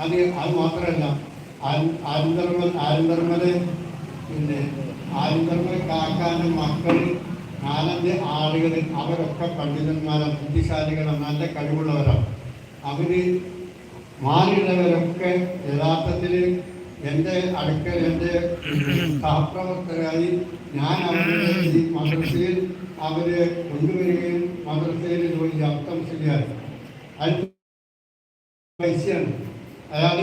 അത് അത് മാത്രമല്ല ആനന്ദർമൽ ആനന്ദർമൽ പിന്നെ ആനന്ദർമൽ കാക്കാന്റെ മക്കൾ നാലഞ്ച് ആളുകൾ അവരൊക്കെ പണ്ഡിതന്മാരാണ് ബുദ്ധിശാലികളാണ് നല്ല കഴിവുള്ളവരാണ് അവർ മാറിയുള്ളവരൊക്കെ യഥാർത്ഥത്തിൽ എന്റെ അടുക്കൽ എന്റെ സഹപ്രവർത്തകരായി ഞാൻ അവരുടെ ഈ മദ്രസയിൽ അവരെ കൊണ്ടുവരികയും മദ്രസയിൽ ജോലി അർത്ഥം ശരിയായി അത് പൈസയാണ് അയാൾ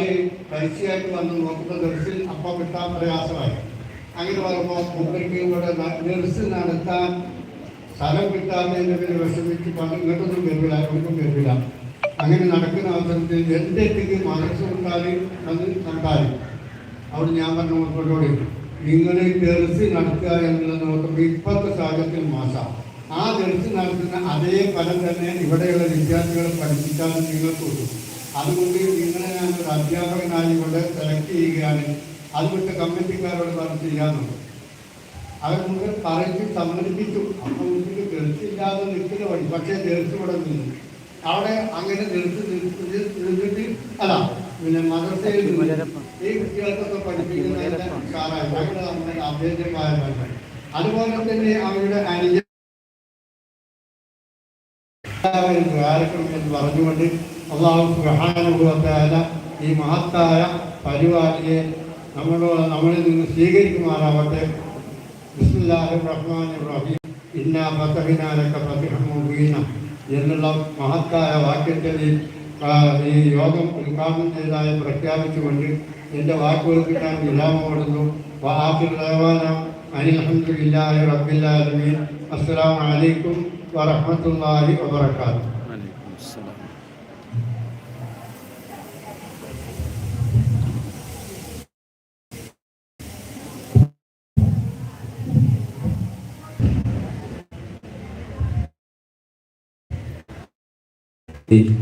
പൈസയായിട്ട് വന്ന് നോക്കുന്ന ദർശിൽ അപ്പം കിട്ടാൻ പ്രയാസമായി. അങ്ങനെ വരുമ്പോൾ മൂപ്പർക്ക് ഇവിടെ നഴ്സ് നടത്താൻ സ്ഥലം പേര് വിഷമിച്ച് ഇങ്ങോട്ടൊന്നും വരില്ല ഒന്നും വരില്ല അങ്ങനെ നടക്കുന്ന അവസരത്തിൽ എന്റെ എത്തിക്ക് മനസ്സ് ഉണ്ടായി അത് കണ്ടാലും അവിടെ ഞാൻ പറഞ്ഞ മക്കളോട് നിങ്ങൾ ദർശി നടത്തുക എന്നുള്ളത് നോക്കുമ്പോൾ ഇപ്പോഴത്തെ സാഹചര്യത്തിൽ മാസം ആ ദർശി നടത്തുന്ന അതേ ഫലം തന്നെ ഇവിടെയുള്ള വിദ്യാർത്ഥികളെ പഠിപ്പിക്കാനും നിങ്ങൾക്ക് കിട്ടും അതുകൊണ്ട് നിങ്ങളെ ഞാൻ ഒരു അധ്യാപകനായി കൊണ്ട് സെലക്ട് ചെയ്യുകയാണ്. അത് വിട്ട് കമ്മിറ്റിക്കാരോട് പറഞ്ഞ് ചെയ്യാറുണ്ട് അവർ മുഴുവൻ പറഞ്ഞ് സമ്മതിപ്പിച്ചു അപ്പം നിങ്ങൾക്ക് ദർശില്ലാതെ നിൽക്കുന്ന വഴി പക്ഷേ ഗൾഫ് ഇവിടെ നിന്നു. അവിടെ അങ്ങനെ ഗൾഫ് നിന്നിട്ട് അല്ല പിന്നെ മദ്രസയിൽ നിന്ന് ഈ കുട്ടികൾക്കൊക്കെ പഠിപ്പിക്കുന്ന അഭ്യന്തരമായ അതുപോലെ തന്നെ അവരുടെ അനുജ എന്ന് പറഞ്ഞുകൊണ്ട് അള്ളാഹു സുഹാനുഭവത്തായ ഈ മഹത്തായ പരിപാടിയെ നമ്മളോട് നമ്മളിൽ നിന്ന് സ്വീകരിക്കുമാറാവട്ടെ. ബിസ്മില്ലാഹി റഹ്മാൻ റഹീം. ഇന്നാ ഫതഹിനാലക ഫതിഹം മുബീന എന്നുള്ള മഹത്തായ വാക്യത്തിൽ ഈ യോഗം ഉദ്ഘാടനം ചെയ്തതായി പ്രഖ്യാപിച്ചുകൊണ്ട് എന്റെ വാക്കുകൾക്ക് ഞാൻ വിരാമപ്പെടുന്നു വാഹിർ ദേവാന റബ്ബില്ലാലമീൻ റബ്ബിൽ ആലമീൻ. അസ്സലാമു അലൈക്കും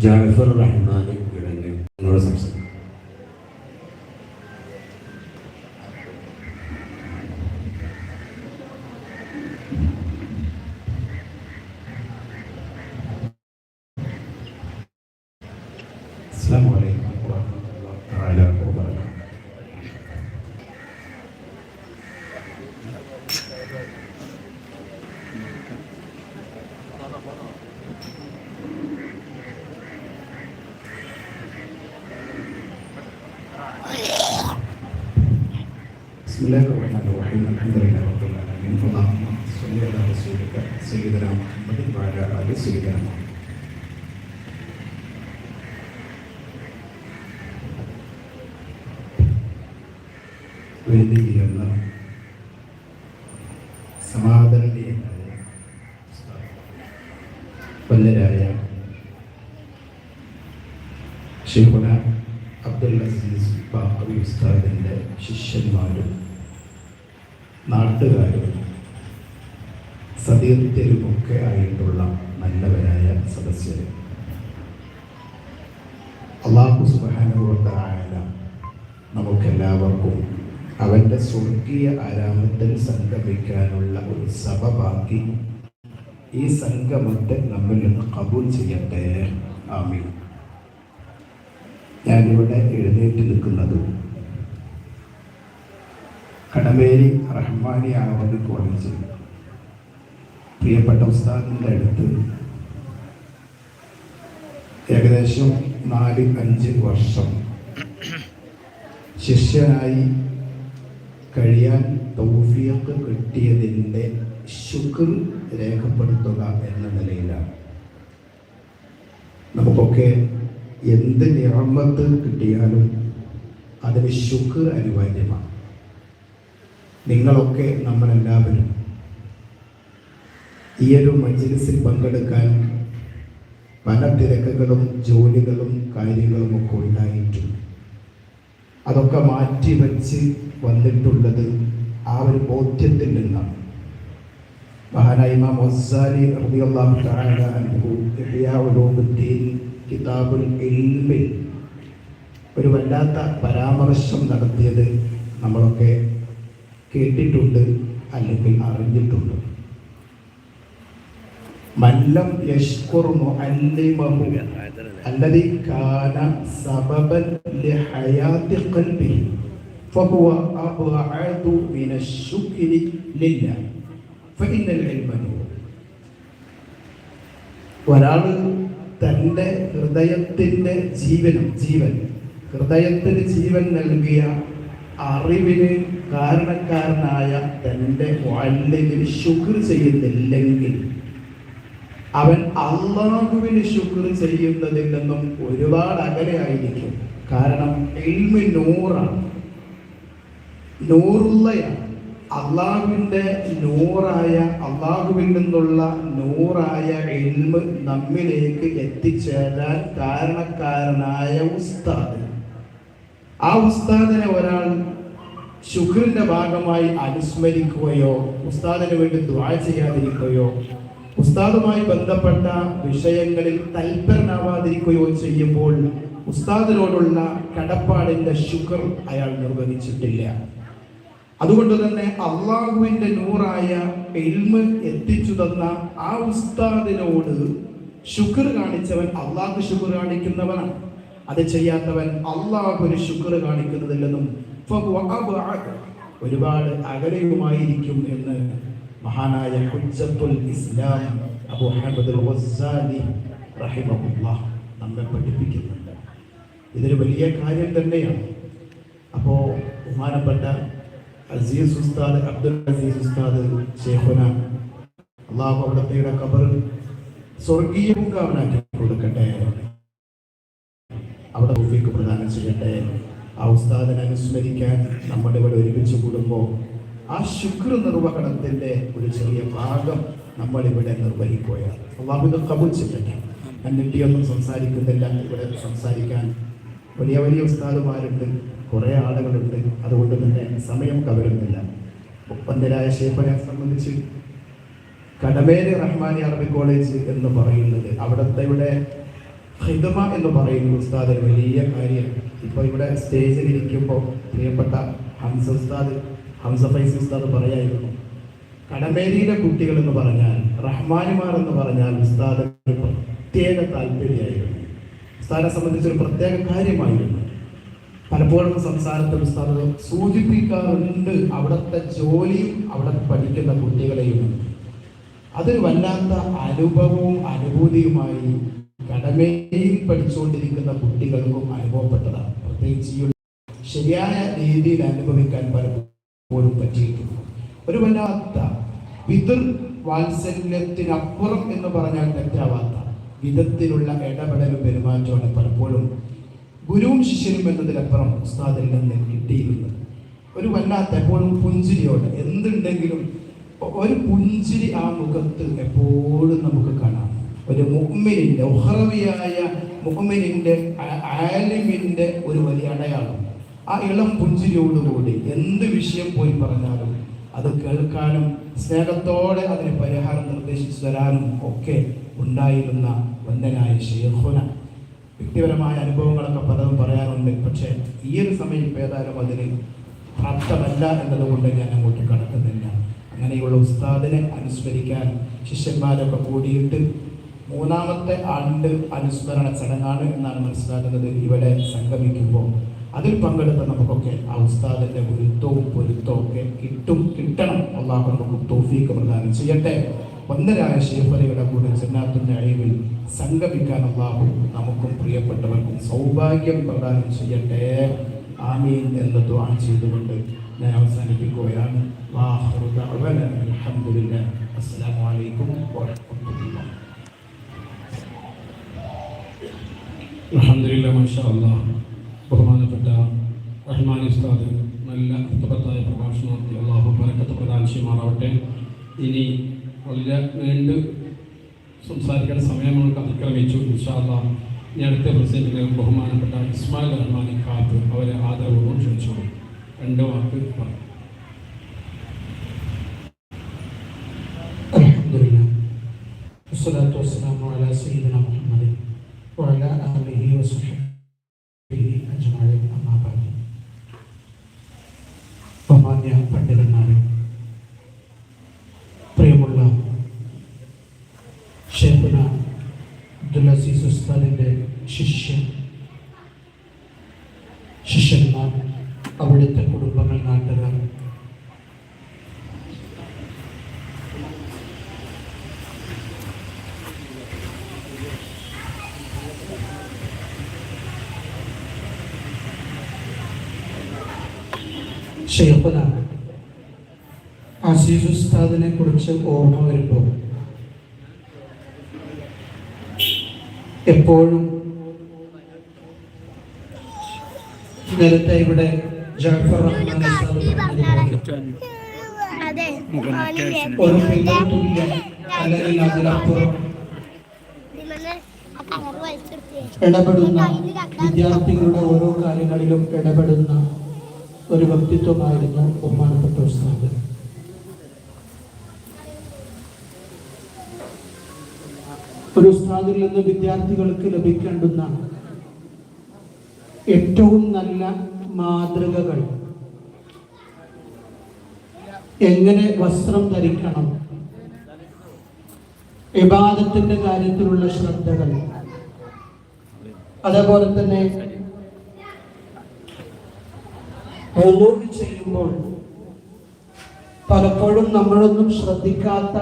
ജാഫർ റഹ്മാനും കിടങ്ങ് നിങ്ങളോട് സംസാരിക്കും. بسم الله الرحمن الرحيم الحمد لله رب العالمين اللهم صل على رسولك سيدنا محمد وعلى ال سيدنا محمد വേദിയിലുള്ള സമാധാനീയനായ വല്ലരായ ഷെയ്ഖുന അബ്ദുൽ അസീസ് ബാഖവി ഉസ്താദിൻ്റെ ശിഷ്യന്മാരും നാട്ടുകാരും സതീർത്ഥരുമൊക്കെ ആയിട്ടുള്ള നല്ലവരായ സദസ്യർ അള്ളാഹു സുബാനുഭവത്തായ നമുക്കെല്ലാവർക്കും അവന്റെ സ്വർഗീയ ആരാമത്തിൽ സംഗമിക്കാനുള്ള ഒരു സഭമാക്കി ഈ സംഗമത്തെ നമ്മിൽ നിന്ന് കബൂൽ ചെയ്യട്ടെ. ആമീൻ. ഞാനിവിടെ എഴുന്നേറ്റ് നിൽക്കുന്നത് കടമേരി റഹ്മാനിയാണ് ആവതി കോളേജിൽ പ്രിയപ്പെട്ട ഉസ്താദിന്റെ അടുത്ത് ഏകദേശം നാല് അഞ്ച് വർഷം ശിഷ്യനായി കഴിയാൻ തൗഫീഖ് കിട്ടിയതിന്റെ ശുക്ർ രേഖപ്പെടുത്തുക എന്ന നിലയിലാണ്. നമുക്കൊക്കെ എന്ത് നിറമത്ത് കിട്ടിയാലും അതിന് ശുക്ർ അനിവാര്യമാണ്. നിങ്ങളൊക്കെ നമ്മളെല്ലാവരും ഈ ഒരു മജ്ലിസിൽ പങ്കെടുക്കാൻ പല തിരക്കുകളും ജോലികളും കാര്യങ്ങളും ഒക്കെ ഉണ്ടായിട്ടുണ്ട്. അതൊക്കെ മാറ്റി വച്ച് വന്നിട്ടുള്ളത് ആ ഒരു ബോധ്യത്തിൽ നിന്നാണ്. മഹാനായ ഉലൂമുദ്ദീൻ കിതാബുൽ ഇൽമിൽ ഒരു വല്ലാത്ത പരാമർശം നടത്തിയത് നമ്മളൊക്കെ കേട്ടിട്ടുണ്ട് അല്ലെങ്കിൽ അറിഞ്ഞിട്ടുണ്ട് മല്ലം യഷ്കുർ മുഅല്ലിമഹു الذي كان سببا لحياة قلبه فهو أبعد من الشكر لله فإن العلم نور ഒരാൾ തൻ്റെ ഹൃദയത്തിൻ്റെ ജീവനം ജീവൻ ഹൃദയത്തിന് ജീവൻ നൽകിയ അറിവിന് കാരണക്കാരനായ തന്റെ വല്ലിന് ശുക്ർ ചെയ്യുന്നില്ലെങ്കിൽ അവൻ അള്ളാഹുവിന് ശുക്ർ ചെയ്യുന്നതിൽ നിന്നും ഒരുപാട് അകലെയായിരിക്കും. കാരണം എൽമി നൂറാണ്. നൂറുള്ളയാണ്. അള്ളാഹുവിന്റെ നൂറായ അള്ളാഹുവിൽ നിന്നുള്ള നൂറായ എൽമ് നമ്മിലേക്ക് എത്തിച്ചേരാൻ കാരണക്കാരനായ ഉസ്താദ് ആ ഉസ്താദിനെ ഒരാൾ ശുക്രിന്റെ ഭാഗമായി അനുസ്മരിക്കുകയോ ഉസ്താദിന് വേണ്ടി ദ്വാ ചെയ്യാതിരിക്കുകയോ ഉസ്താദുമായി ബന്ധപ്പെട്ട വിഷയങ്ങളിൽ തൽപരനാവാതിരിക്കുകയോ ചെയ്യുമ്പോൾ ഉസ്താദിനോടുള്ള കടപ്പാടിന്റെ ശുക്ർ അയാൾ നിർവഹിച്ചിട്ടില്ല. അതുകൊണ്ട് തന്നെ അള്ളാഹുവിന്റെ നൂറായ എൽമ് എത്തിച്ചു തന്ന ആ ഉസ്താദിനോട് ശുക്ർ കാണിച്ചവൻ അള്ളാഹു ശുക്ർ കാണിക്കുന്നവനാണ്. അത് ചെയ്യാത്തവൻ അള്ളാഹുവിന് ശുക്ർ കാണിക്കുന്നതില്ലെന്നും ഒരുപാട് അകലെയുമായിരിക്കും എന്ന് മഹാനായ ഹുജ്ജത്തുൽ ഇസ്ലാം അബു അഹമ്മദ് നമ്മെ പഠിപ്പിക്കുന്നുണ്ട്. ഇതൊരു വലിയ കാര്യം തന്നെയാണ്. അപ്പോൾ ബഹുമാനപ്പെട്ട അസീസ് ഉസ്താദ് അബ്ദുൽ അസീസ് ഉസ്താദ് ഷേഖുന അള്ളാഹു അവിടത്തെ കബർ സ്വർഗീയ കാവനാക്കി കൊടുക്കട്ടെ. അവിടെ ഭൂമിക്ക് പ്രദാനം ചെയ്യട്ടെ. ആ ഉസ്താദിനെ അനുസ്മരിക്കാൻ നമ്മുടെ ഇവിടെ ഒരുമിച്ച് കൂടുമ്പോൾ ആ ശുക്ര നിർവഹണത്തിന്റെ ഒരു ചെറിയ ഭാഗം നമ്മളിവിടെ നിർവഹിക്കുകയാണ്. അള്ളാഹു കബൂൽ ചെയ്യട്ടെ. ഞാൻ നെട്ടിയൊന്നും സംസാരിക്കുന്നില്ല. ഇവിടെ സംസാരിക്കാൻ വലിയ വലിയ ഉസ്താദുമാരുണ്ട്. കുറേ ആളുകളുണ്ട്. അതുകൊണ്ട് തന്നെ സമയം കവരുന്നില്ല. ഒപ്പന്തരായ ഷേഫനെ സംബന്ധിച്ച് കടമേരി റഹ്മാനി അറബി കോളേജ് എന്ന് പറയുന്നത് അവിടുത്തെ ഇവിടെ ഹിദമ എന്ന് പറയുന്ന ഉസ്താദ് ഒരു വലിയ കാര്യം ഇപ്പോൾ ഇവിടെ സ്റ്റേജിൽ ഇരിക്കുമ്പോൾ പ്രിയപ്പെട്ട ഹംസ ഉസ്താദ് ഹംസ ഫൈസ് ഉസ്താദ് പറയായിരുന്നു കടമേരിയിലെ കുട്ടികൾ എന്ന് പറഞ്ഞാൽ റഹ്മാനിമാർ എന്ന് പറഞ്ഞാൽ ഉസ്താദ് പ്രത്യേക താല്പര്യമായിരുന്നു. ഉസ്താദിനെ സംബന്ധിച്ച് ഒരു പ്രത്യേക കാര്യമായിരുന്നു. പലപ്പോഴും സംസാരത്തിൽ ഉസ്താദ് സൂചിപ്പിക്കാറുണ്ട് അവിടുത്തെ ജോലിയും അവിടെ പഠിക്കുന്ന കുട്ടികളെയും. അതൊരു വല്ലാത്ത അനുഭവവും അനുഭൂതിയുമായി കടമയിൽ പഠിച്ചുകൊണ്ടിരിക്കുന്ന കുട്ടികൾക്കും അനുഭവപ്പെട്ടതാണ്. പ്രത്യേകിച്ച് ഈ ശരിയായ രീതിയിൽ അനുഭവിക്കാൻ പലപ്പോഴും പറ്റിയിട്ടുണ്ട്. ഒരു വല്ലാത്ത പിതൃ വാത്സല്യത്തിനപ്പുറം എന്ന് പറഞ്ഞാൽ തെറ്റാവാത്ത വിധത്തിലുള്ള ഇടപെടലും പെരുമാറ്റമാണ് പലപ്പോഴും ഗുരുവും ശിഷ്യനും എന്നതിലപ്പുറം ഉസ്താദിൽ നിന്ന് കിട്ടിയിരുന്നത്. ഒരു വല്ലാത്ത എപ്പോഴും പുഞ്ചിരിയോട് എന്തുണ്ടെങ്കിലും ഒരു പുഞ്ചിരി ആ മുഖത്ത് എപ്പോഴും നമുക്ക് കാണാം. ഒരു മുഹമ്മിനിന്റെ ഉഹ്റവിയായ മുഹമ്മിനിന്റെ ആലിമിന്റെ ഒരു വലിയ അടയാളം. ആ ഇളം പുഞ്ചിരിയോടുകൂടി എന്ത് വിഷയം പോയി പറഞ്ഞാലും അത് കേൾക്കാനും സ്നേഹത്തോടെ അതിന് പരിഹാരം നിർദ്ദേശിച്ചു തരാനും ഒക്കെ ഉണ്ടായിരുന്ന വന്ദനായ ഷെയ്ഖുന വ്യക്തിപരമായ അനുഭവങ്ങളൊക്കെ പലതും പറയാറുണ്ട്. പക്ഷേ ഈ ഒരു സമയം ഏതായാലും അതിന് പ്രാപ്തമല്ല എന്നതുകൊണ്ട് ഞാൻ അങ്ങോട്ട് കടക്കുന്നില്ല. അങ്ങനെയുള്ള ഉസ്താദിനെ അനുസ്മരിക്കാൻ ശിഷ്യന്മാരൊക്കെ കൂടിയിട്ട് മൂന്നാമത്തെ ആണ്ട് അനുസ്മരണ ചടങ്ങാണ് എന്നാണ് മനസ്സിലാക്കുന്നത്. ഇവിടെ സംഗമിക്കുമ്പോൾ അതിൽ പങ്കെടുത്ത നമുക്കൊക്കെ ആ ഉസ്താദിന്റെ ഗുരുത്വവും പൊരുത്തവും ഒക്കെ കിട്ടും കിട്ടണം. അള്ളാഹു നമുക്ക് തോഫീക്ക് പ്രദാനം ചെയ്യട്ടെ. ഒന്നരായ ശേഫലയുടെ കൂടെ ചെന്നാത്തിന്റെ അഴിവിൽ സംഗമിക്കാൻ അള്ളാഹു നമുക്കും പ്രിയപ്പെട്ടവർക്കും സൗഭാഗ്യം പ്രദാനം ചെയ്യട്ടെ. ആമീൻ എന്ന് ദ്വാ ചെയ്തുകൊണ്ട് ഞാൻ അവസാനിപ്പിക്കുകയാണ്. വാഹുറു ദഅ്വന അലഹമില്ല മഷാ അള്ളാഹ് ബഹുമാനപ്പെട്ട റഹ്മാൻ ഉസ്താദ് നല്ല അർത്ഥവത്തായ പ്രഭാഷണം നടത്തി. അള്ളാഹു പരക്കത്ത് പ്രധാനശീമാറാവട്ടെ ഇനി വളരെ നീണ്ട് സംസാരിക്കേണ്ട സമയം നമുക്ക് അതിക്രമിച്ചു. ഇൻഷാല്ലാ ഇനി അടുത്ത പ്രസംഗത്തിൽ ബഹുമാനപ്പെട്ട ഇസ്മായിൽ റഹ്മാൻ കാത്ത് അവരെ ആദരപൂർവം ക്ഷണിച്ചോളൂ. രണ്ട് വാക്ക് പറഞ്ഞു അലഹമില്ല വസ്സലാത്തു വസ്സലാമു അലാ സയ്യിദന മുഹമ്മദ് وعلى آله وصحبه ഷെയ്ഖുന അസീസ് ഉസ്താദിനെ കുറിച്ച് ഓർമ്മ വരുമ്പോൾ എപ്പോഴും നേരത്തെ ഇവിടെ ജാഫർ റഹ്മാൻ ഒരു പിന്തുണ അല്ലെങ്കിൽ അതിലപ്പുറം ഇടപെടുന്ന വിദ്യാർത്ഥികളുടെ ഓരോ കാര്യങ്ങളിലും ഇടപെടുന്ന ഒരു വ്യക്തിത്വമായിരുന്നു ബഹുമാനപ്പെട്ട ഉസ്താദ്. ഒരു ഉസ്താദിൽ നിന്ന് വിദ്യാർത്ഥികൾക്ക് ലഭിക്കേണ്ടുന്ന ഏറ്റവും നല്ല മാതൃകകൾ. എങ്ങനെ വസ്ത്രം ധരിക്കണം? വിവാദത്തിന്റെ കാര്യത്തിലുള്ള ശ്രദ്ധകൾ. അതേപോലെ തന്നെ വുളൂഹ് ചെയ്യുമ്പോൾ പലപ്പോഴും നമ്മളൊന്നും ശ്രദ്ധിക്കാത്ത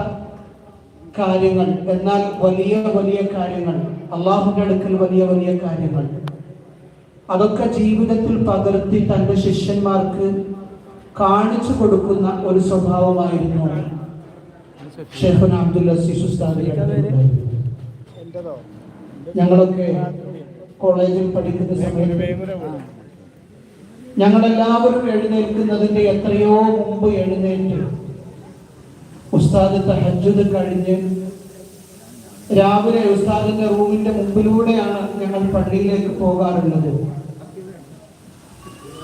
കാര്യങ്ങൾ എന്നാൽ വലിയ വലിയ കാര്യങ്ങൾ അള്ളാഹുന്റെ അടുക്കൽ വലിയ വലിയ കാര്യങ്ങൾ. അതൊക്കെ ജീവിതത്തിൽ പകർത്തി തന്റെ ശിഷ്യന്മാർക്ക് കാണിച്ചു കൊടുക്കുന്ന ഒരു സ്വഭാവമായിരുന്നു ഷെഹുൻ അബ്ദുൽ അസീസ് ഞങ്ങളൊക്കെ കോളേജിൽ പഠിക്കുന്ന സമയത്ത് ഞങ്ങളെല്ലാവരും എഴുന്നേൽക്കുന്നതിന്റെ എത്രയോ മുമ്പ് എഴുന്നേറ്റ് ഉസ്താദ് ഹജ്ജത് കഴിഞ്ഞ് രാവിലെ ഉസ്താദിന്റെ റൂമിന്റെ മുമ്പിലൂടെയാണ് ഞങ്ങൾ പള്ളിയിലേക്ക് പോകാറുള്ളത്.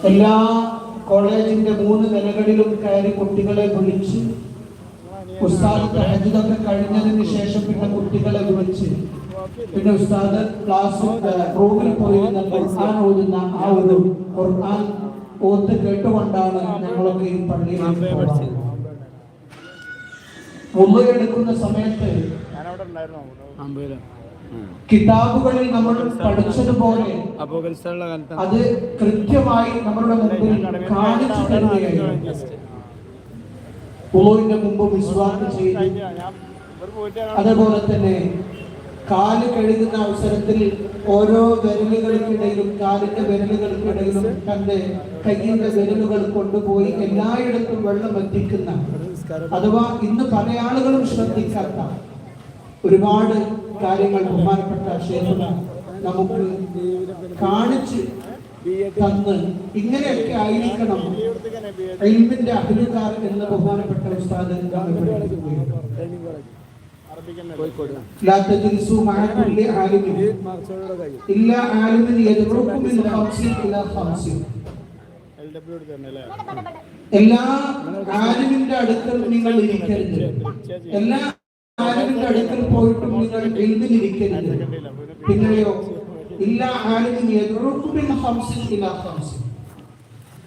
എല്ലാ കോളേജിന്റെ മൂന്ന് നിലകളിലും കയറി കുട്ടികളെ വിളിച്ച് ഉസ്താദ് ഹജ്ജതൊക്കെ കഴിഞ്ഞതിന് ശേഷം പിന്നെ കുട്ടികളെ വിളിച്ച് പിന്നെ ഉസ്താദ് ക്ലാസ് പ്രോഗ്രാം പറയുന്ന ഖുർആൻ ഓതുന്ന ആ ഒരു ഖുർആൻ ഓത്ത് കേട്ടുകൊണ്ടാണ് ഞങ്ങളൊക്കെ ഈ പള്ളിയിൽ വുളു എടുക്കുന്ന സമയത്ത് കിതാബുകളിൽ നമ്മൾ പഠിച്ചതുപോലെ അത് കൃത്യമായി നമ്മുടെ മുമ്പിൽ കാണിച്ചു തരികയായിരുന്നു മുമ്പ് വിശ്വാസം ചെയ്തു. അതുപോലെ തന്നെ കാൽ കഴുകുന്ന അവസരത്തിൽ ഓരോ വിരലുകൾക്കിടയിലും കാലിന്റെ വിരലുകൾക്കിടയിലും തന്റെ കയ്യിന്റെ വിരലുകൾ കൊണ്ടുപോയി എല്ലായിടത്തും വെള്ളം എത്തിക്കുന്ന അഥവാ ഇന്ന് പല ആളുകളും ശ്രദ്ധിക്കാത്ത ഒരുപാട് കാര്യങ്ങൾ ബഹുമാനപ്പെട്ട ശേഷം നമുക്ക് കാണിച്ച് തന്ന് ഇങ്ങനെയൊക്കെ ആയിരിക്കണം. ഇൽമിന്റെ അഹിലുകാർ എന്ന് ബഹുമാനപ്പെട്ട ഉസ്താദ് لا تجلسوا مع كل عالم മാർക്സോടെ കഴിയും إلا عالم يدعوكم من خمس إلى خمس എൽ ഡബ്ല്യു തന്നെ അല്ലേ എല്ലാ ആലിമിന്റെ അടുക്കൽ നിങ്ങൾ ഇരിക്കരുത് എല്ലാ ആലിമിന്റെ അടുക്കൽ പോയിട്ടും നിങ്ങൾ എഴുതിൽ ഇരിക്കരുത് പിന്നെയോ ഇല്ല ആലിമിന് എതിർക്കും ഹംസിൻ ഇല ഹംസിൻ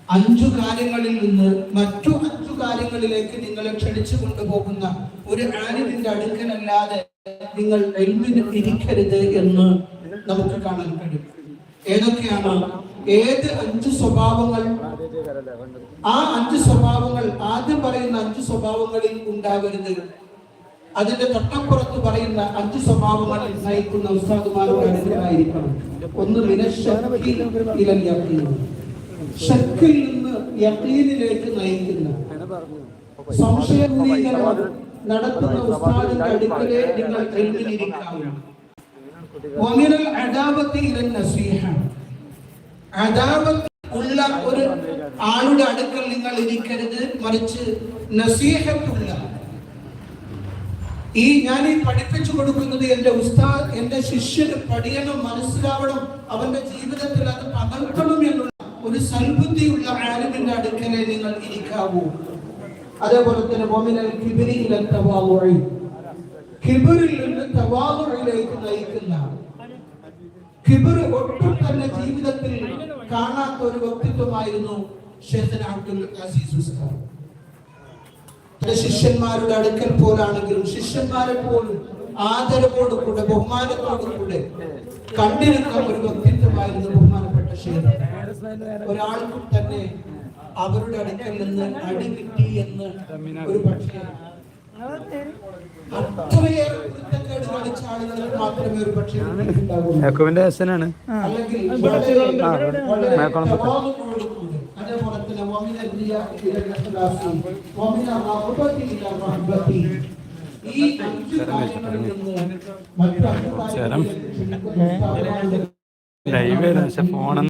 അഞ്ചു കാര്യങ്ങളിൽ നിന്ന് മറ്റു അഞ്ചു കാര്യങ്ങളിലേക്ക് നിങ്ങളെ ക്ഷണിച്ചു കൊണ്ടുപോകുന്ന ഒരു ആലിമിന്റെ അടുക്കലല്ലാതെ നിങ്ങൾ എൽമിന് ഇരിക്കരുത് എന്ന് നമുക്ക് കാണാൻ കഴിയും. ഏതൊക്കെയാണ്? ഏത് അഞ്ച് സ്വഭാവങ്ങൾ? ആ അഞ്ച് സ്വഭാവങ്ങൾ ആദ്യം പറയുന്ന അഞ്ച് സ്വഭാവങ്ങളിൽ ഉണ്ടാകരുത് അതിന്റെ തൊട്ടപ്പുറത്ത് പറയുന്ന അഞ്ച് സ്വഭാവങ്ങൾ നയിക്കുന്ന ഉസ്താദുമാരുടെ അനുഗ്രഹമായിരിക്കണം ഒന്ന് മിനശ്ശക്തി ഇലൽ ശക്കിൽ നിന്ന് യഖീനിലേക്ക് നയിക്കുന്ന സംശയദൂരീകരണം നടത്തുന്ന ഉസ്താദിന്റെ അടുക്കലെ നിങ്ങൾ ഉള്ള ഒരു ആളുടെ അടുക്കൽ നിങ്ങൾ ഇരിക്കരുത് മറിച്ച് നസീഹത്തുള്ള. ഈ ഞാൻ ഈ പഠിപ്പിച്ചു കൊടുക്കുന്നത് എന്റെ ഉസ്താദ് എന്റെ ശിഷ്യന് പഠിയണം മനസ്സിലാവണം അവന്റെ ജീവിതത്തിൽ അത് പകർത്തണം എന്നുള്ള ഒരു സൽബുദ്ധിയുള്ള ആലിമിന്റെ അടുക്കലെ നിങ്ങൾ ഇരിക്കാവൂ. അതേപോലെ തന്നെ മോമിനൽ കിബിരിയിലെ തവാവുഴി. കിബിറിൽ നിന്ന് തവാവുഴയിലേക്ക് നയിക്കുന്ന കിബിർ ഒട്ടും തന്നെ ജീവിതത്തിൽ കാണാത്ത ഒരു വ്യക്തിത്വമായിരുന്നു ശിഷ്യന്മാരുടെ അടുക്കൽ പോലാണെങ്കിലും ശിഷ്യന്മാരെ പോലും ആദരവോടുകൂടെ ബഹുമാനത്തോടുകൂടെ കണ്ടിരുന്ന ഒരു വ്യക്തിത്വമായിരുന്നു ബഹുമാനം ക്ഷീണം ഒരാൾക്കും തന്നെ അവരുടെ അടുക്കൽ നിന്ന് അടി കിട്ടി എന്ന് ഒരു പക്ഷേ ഫോണെന്ന്